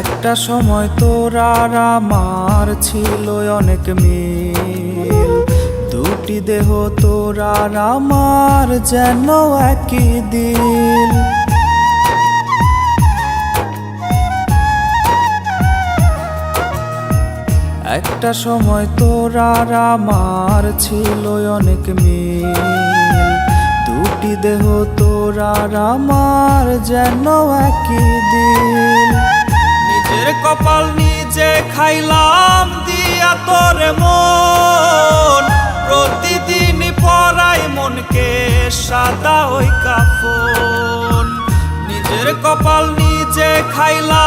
একটা সময় তোর আমার ছিল অনেক মিল। দুটি দেহ তোর আর আমার যেন একই দিল। একটা সময় তোর আমার ছিল অনেক মিল। দুটি দেহ তোর আর আমার যেন একই দিল। নিজের কপাল নিজে খাইলাম, দিয়া তোর মন। প্রতিদিন পরাই মনকে সাদা ওই কাফন। নিজের কপাল নিজে খাইলাম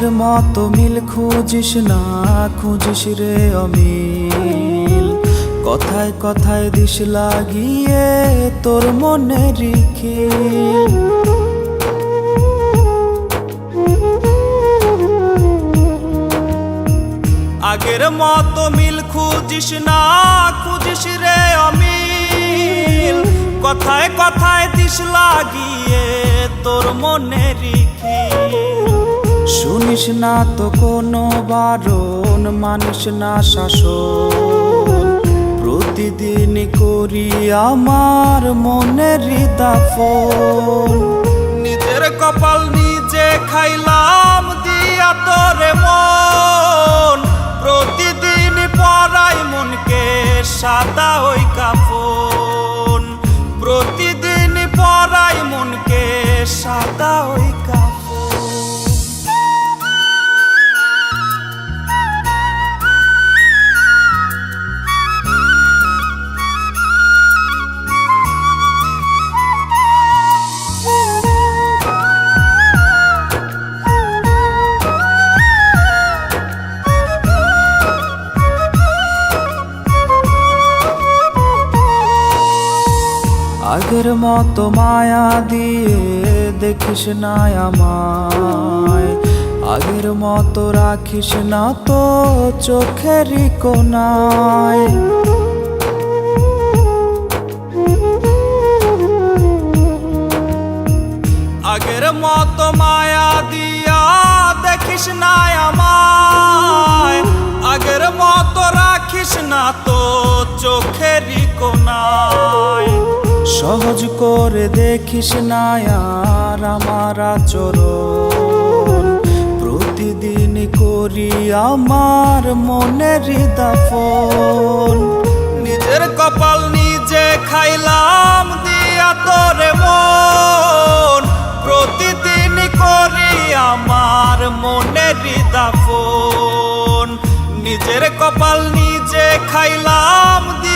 আগের মতো মিল খুঁজিস না, খুঁজিস রে অমিল। কথায় কথায় দিস লাগিয়ে তোর মনে রেখে আগের মতো মিল খুঁজিস না, খুঁজিস রে অমিল। কথায় কথায় দিস লাগিয়ে তোর মনে রেখে শুনিস না তো কোনো বারণ, মানিস না শাসন। প্রতিদিন করি আমার মনের হৃদাফন নিজের কপাল নিজে খাইলাম, দিয়া তোরে মন। প্রতিদিন পরাই মনকে সাদা ওই কাফন আগের মতো মায়া দিয়ে দেখিস না আমায় আগের মতো রাখিস না তো চোখেরই কোনায় আগের মতো মায়া দিয়া দেখিস না আমায় আগের মতো রাখিস না তো চোখেরই কোনায় সহজ করে দেখিস না আর আমার আচরণ। প্রতিদিন করি আমার মনের দাফল নিজের কপাল নিজে খাইলাম, দিয়া তোরে মন। প্রতিদিন করি আমার মনের দাফল নিজের কপাল নিজে খাইলাম দিয়া